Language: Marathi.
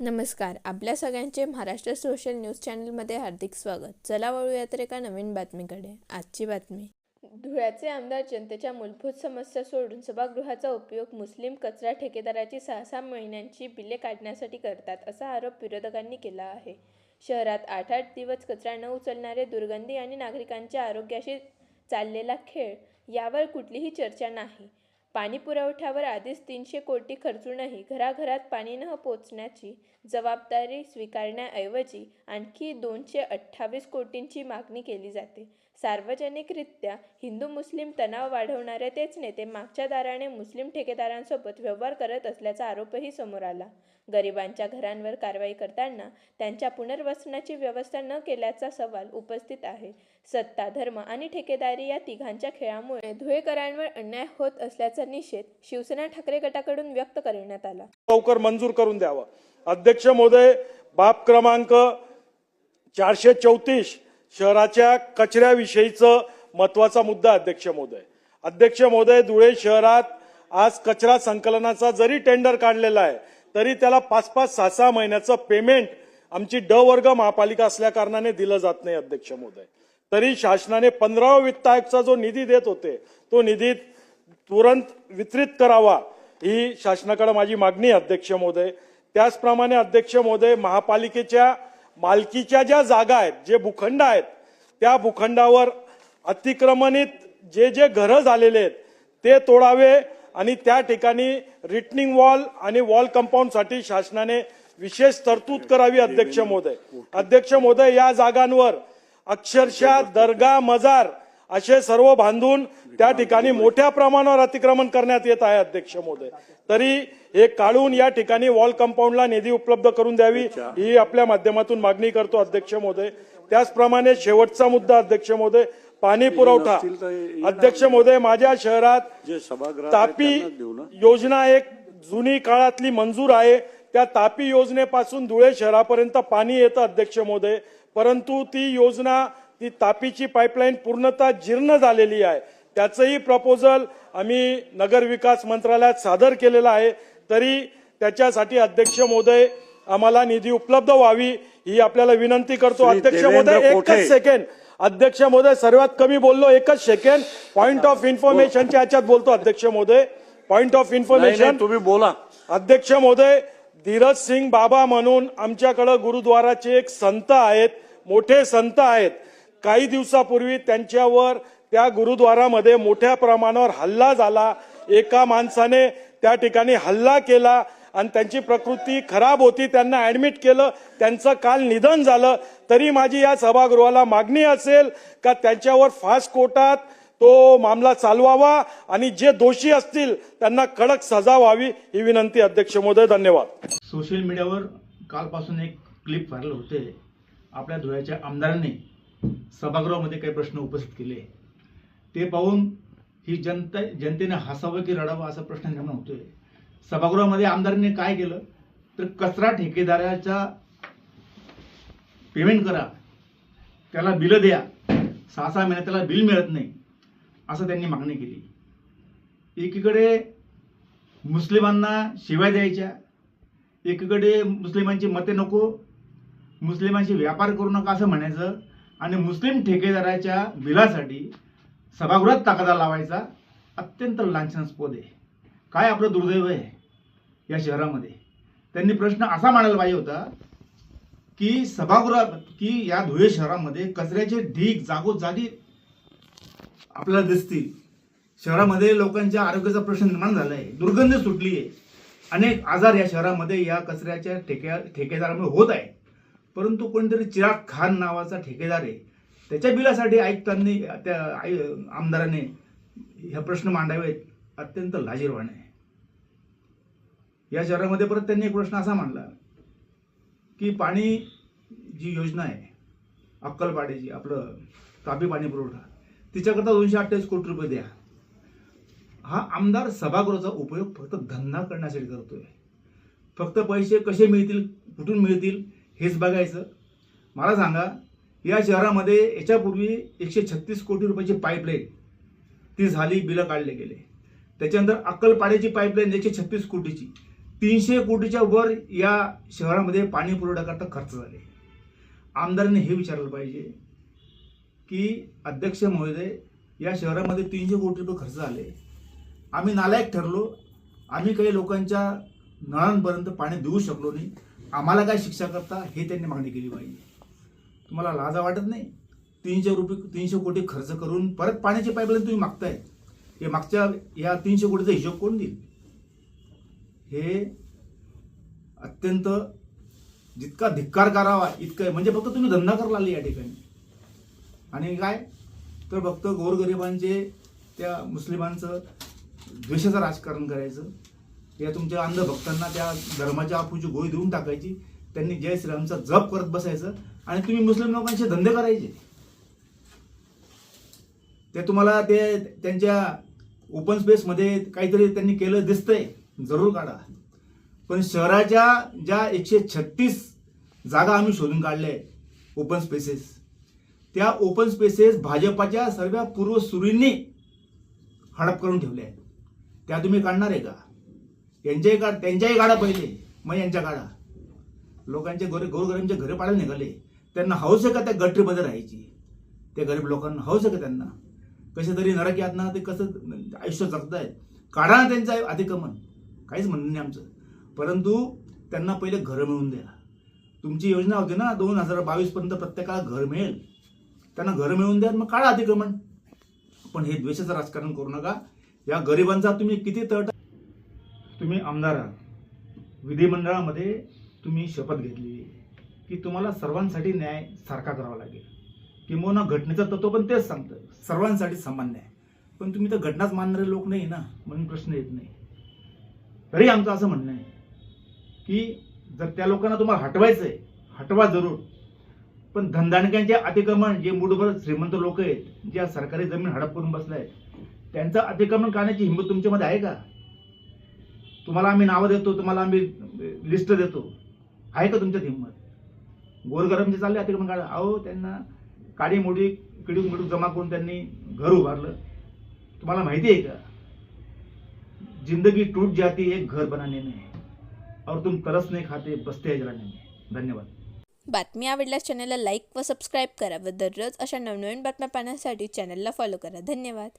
नमस्कार. आपल्या सगळ्यांचे महाराष्ट्र सोशल न्यूज चॅनलमध्ये हार्दिक स्वागत. चला वळूया तर एका नवीन बातमीकडे. आजची बातमी. धुळ्याचे आमदार जनतेच्या मूलभूत समस्या सोडून सभागृहाचा उपयोग मुस्लिम कचरा ठेकेदाराची सहा सहा महिन्यांची बिले काढण्यासाठी करतात असा आरोप विरोधकांनी केला आहे. शहरात आठ आठ दिवस कचरा न उचलणारे दुर्गंधी आणि नागरिकांच्या आरोग्याशी चाललेला खेळ यावर कुठलीही चर्चा नाही. पाणी पुरवठ्यावर आधीच तीनशे कोटी खर्चूनही घराघरात पाणी न पोचण्याची जबाबदारी स्वीकारण्याऐवजी आणखी दोनशे अठ्ठावीस कोटींची मागणी केली जाते. सार्वजनिकरित्या हिंदू मुस्लिम तणाव वाढवणारे तेच नेते मागच्या दाराने मुस्लिम ठेकेदारांसोबत व्यवहार करत असल्याचा आरोपही समोर आला. गरिबांच्या घरांवर कारवाई करताना त्यांच्या पुनर्वसनाची व्यवस्था न केल्याचा सवाल उपस्थित आहे. सत्ता धर्म आणि ठेकेदारी या तिघांच्या खेळामुळे धुळेकरांवर अन्याय होत असल्याचा निषेध शिवसेना ठाकरे गटाकडून व्यक्त करण्यात आला. लवकर मंजूर करून द्यावं. अध्यक्ष महोदय बाप क्रमांक चारशे चौतीस शहराच्या कचऱ्याविषयीचं महत्त्वाचा मुद्दा अध्यक्ष महोदय. अध्यक्ष महोदय धुळे शहरात आज कचरा संकलनाचा जरी टेंडर काढलेला आहे तरी त्याला पाच पाच सहा सहा महिन्याचं पेमेंट आमची ड वर्ग महापालिका असल्या कारणाने दिलं जात नाही अध्यक्ष महोदय. तरी शासनाने पंधरावा वित्त आयोगचा जो निधी देत होते तो निधी तुरंत वितरित करावा ही शासनाकडे माझी मागणी अध्यक्ष महोदय. त्याचप्रमाणे अध्यक्ष महोदय महापालिकेच्या मालकीच्या ज्या जागा आहेत जे भूखंड आहेत त्या भूखंडावर अतिक्रमणित जे जे घरं झालेले आहेत ते तोडावे आणि त्या ठिकाणी रिटनिंग वॉल आणि वॉल कंपाऊंडसाठी शासनाने विशेष तरतूद करावी अध्यक्ष महोदय. अध्यक्ष महोदय या जागांवर अक्षरशः दर्गा मजार असे सर्व बांधून त्या ठिकाणी मोठ्या प्रमाणावर अतिक्रमण करण्यात येत आहे अध्यक्ष महोदय तरी हे काढून या ठिकाणी वॉल कंपाऊंडला निधी उपलब्ध करून द्यावी ही आपल्या माध्यमातून मागणी करतो अध्यक्ष महोदय त्याचप्रमाणे शेवटचा मुद्दा अध्यक्ष महोदय पाणी पुरवठा. अध्यक्ष महोदय माझ्या शहरात तापी. योजना एक जुनी काळातली मंजूर आहे. त्या तापी योजनेपासून धुळे शहरापर्यंत पाणी येतं अध्यक्ष महोदय परंतु ती योजना ती तापीची पाईपलाईन पूर्णतः जीर्ण झालेली आहे. त्याचंही प्रपोजल आम्ही नगर विकास मंत्रालयात सादर केलेलं आहे. तरी त्याच्यासाठी अध्यक्ष महोदय आम्हाला निधी उपलब्ध व्हावी ही आपल्याला विनंती करतो. अध्यक्ष महोदय. एकच सेकंड अध्यक्ष महोदय सर्वात कमी बोललो एकच सेकंड पॉइंट ऑफ इन्फॉर्मेशनच्या याच्यात बोलतो अध्यक्ष महोदय. पॉइंट ऑफ इन्फॉर्मेशन तुम्ही बोला. अध्यक्ष महोदय धीरज सिंग बाबा म्हणून आमच्याकडे गुरुद्वाराचे एक संत आहेत मोठे संत आहेत. काही दिवसापूर्वी त्यांच्यावर त्या गुरुद्वारामध्ये मोठ्या प्रमाणावर हल्ला झाला. एका माणसाने त्या ठिकाणी हल्ला केला आणि त्यांची प्रकृती खराब होती. त्यांना ऍडमिट केलं. त्यांचं काल निधन झालं. तरी माझी या सभागृहाला मागणी असेल का त्यांच्यावर फास्ट कोर्टात तो मामला चालवावा आणि जे दोषी असतील त्यांना कडक सजा व्हावी ही विनंती अध्यक्ष महोदय. धन्यवाद. सोशल मीडियावर कालपासून एक क्लिप व्हायरल होते. आपल्या धुळ्याच्या आमदारांनी सभागृहामध्ये काही प्रश्न उपस्थित केले. ते पाहून ही जनता जनतेने हसावं की रडावं असा प्रश्न निर्माण होतोय. सभागृहामध्ये आमदारांनी काय केलं? तर कचरा ठेकेदाराच्या पेमेंट करा. त्याला बिलं द्या. सहा सहा महिन्यात त्याला बिल मिळत नाही. असं त्यांनी मागणी केली. एकीकडे मुस्लिमांना शिवाय द्यायच्या. एकीकडे मुस्लिमांची मते नको. मुस्लिमांशी व्यापार करू नका असं म्हणायचं. आणि मुस्लिम ठेकेदाराच्या बिलासाठी सभागृहात ताकदा लावायचा अत्यंत लांछनास्पद आहे. काय आपलं दुर्दैव आहे या शहरामध्ये? त्यांनी प्रश्न असा मांडायला पाहिजे होता की सभागृहात की या धुळे शहरामध्ये कचऱ्याचे ढीग जागोजागी आपल्याला दिसतील. शहरामध्ये लोकांच्या आरोग्याचा प्रश्न निर्माण झाला आहे दुर्गंधी सुटली आहे अनेक आजार या शहरामध्ये या कचऱ्याच्या ठेक्या ठेकेदारामुळे होत आहे परंतु कोणीतरी चिराग खान नावाचा ठेकेदार आहे. त्याच्या बिलासाठी आयुक्तांनी त्या आय- आमदाराने हे प्रश्न मांडावेत अत्यंत लाजीरवाणे. आहे या शहरामध्ये परत त्यांनी एक प्रश्न असा मांडला की पाणी जी योजना आहे अक्कलपाडीची आपलं तापी पाणी पुरवठा तिच्याकरता दोनशे अठ्ठावीस कोटी रुपये द्या. हा आमदार सभागृहाचा उपयोग फक्त धंदा करण्यासाठी करतोय. फक्त पैसे कसे मिळतील कुठून मिळतील हेच बघायचं. मला सांगा या शहरामध्ये याच्यापूर्वी एकशे छत्तीस कोटी रुपयाची पाईपलाईन ती झाली बिलं काढले गेले. त्याच्यानंतर अक्कलपाड्याची पाईपलाईन एकशे छत्तीस कोटीची. तीनशे कोटीच्या वर या शहरामध्ये पाणी पुरवठ्याकरता खर्च झाले. आमदारांनी हे विचारलं पाहिजे की अध्यक्ष महोदय या शहरामध्ये तीनशे कोटी रुपये खर्च झाले. आम्ही नालायक ठरलो. आम्ही काही लोकांच्या नळांपर्यंत पाणी देऊ शकलो नाही. आम्हाला काय शिक्षा करता हे त्यांनी मागणी केली पाहिजे. तुम्हाला लाजा वाटत नाही? तीनशे रुपये तीनशे कोटी खर्च करून परत पाण्याची पाईपलाईन तुम्ही मागताय. हे मागच्या या तीनशे कोटीचा हिशोब कोण देईल? हे अत्यंत जितका धिक्कार करावा इतकं आहे. म्हणजे फक्त तुम्ही धंदा करायला आले या ठिकाणी. आणि काय? तर फक्त गोरगरिबांचे त्या मुस्लिमांचं द्वेषाचं राजकारण करायचं. या तुमच्या अंधभक्तांना त्या धर्माच्या आपूची गोळी देऊन टाकायची. त्यांनी जय श्रीरामचा जप करत बसायचं. आणि तुम्ही मुस्लिम लोकांचे धंदे करायचे. ते तुम्हाला ते त्यांच्या ओपन स्पेसमध्ये काहीतरी त्यांनी केलं दिसतंय. जरूर काढा. पण शहराच्या ज्या एकशे छत्तीस जागा आम्ही शोधून काढल्या ओपन स्पेसेस त्या ओपन स्पेसेस भाजपाच्या सर्व पूर्वसुरींनी हडप करून ठेवल्या आहेत. त्या तुम्ही काढणार आहे का? यांच्याही काढ त्यांच्याही गाडा पहिले मग यांच्या गाडा. लोकांचे गोरे गोरगरीबचे घरे पाडायला निघाले. त्यांना हौस आहे का त्या गटरीमध्ये राहायची? त्या गरीब लोकांना हौस आहे का त्यांना? कसे तरी नरक यातना ते कसं आयुष्य जगतायत? काढा ना त्यांचं अतिक्रमण. काहीच म्हणणं नाही आमचं. परंतु त्यांना पहिले घरं मिळून द्या. तुमची योजना होती ना दोन हजार बावीसपर्यंत प्रत्येकाला घर मिळेल. त्यांना घर मिळवून द्या मग काढा अतिक्रमण. पण हे द्वेषाचं राजकारण करू नका. या गरिबांचा तुम्ही किती तट तुम्ही आमदार आहात. विधिमंडळामध्ये तुम्ही शपथ घेतली. की तुम्हाला सर्वांसाठी न्याय सारखा करावा लागेल. किंबहुना घटनेचं तत्व पण तेच सांगतं. सर्वांसाठी समान न्याय. पण तुम्ही तर घटनाच मानणारे लोक नाही ना म्हणून प्रश्न येत नाही. तरी आमचं असं म्हणणं आहे की जर त्या लोकांना तुम्हाला हटवायचं आहे हटवा जरूर. पण धनदानक्यांचे अतिक्रमण जे मूठभर श्रीमंत लोक आहेत ज्या सरकारी जमीन हडप करून बसल्या आहेत त्यांचं अतिक्रमण करण्याची हिंमत तुमच्यामध्ये आहे का? तुम्हाला आम्ही नावं देतो तुम्हाला आम्ही लिस्ट देतो. आहे का तुमच्यात हिंमत गोरगरमचे चालले अतिक्रमण काढा अहो त्यांना काडी मोडी किडूक मिडूक जमा करून त्यांनी घर उभारलं. तुम्हाला माहिती आहे का? जिंदगी टूट जाती एक घर बनाने में और तुम तरस नहीं खाते बसते जलाने में धन्यवाद. बातमी आवडल्यास चॅनलला लाईक व सबस्क्राईब करा व दररोज अशा नवनवीन बातम्या पाहण्यासाठी चॅनलला फॉलो करा. धन्यवाद.